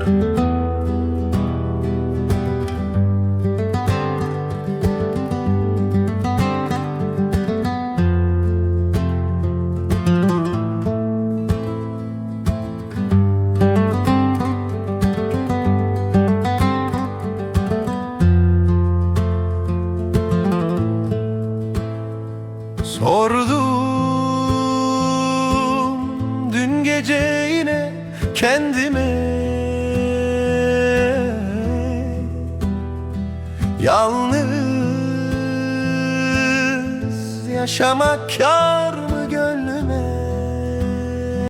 Sordum dün gece yine kendime. Yalnız yaşamak kar mı gönlüm?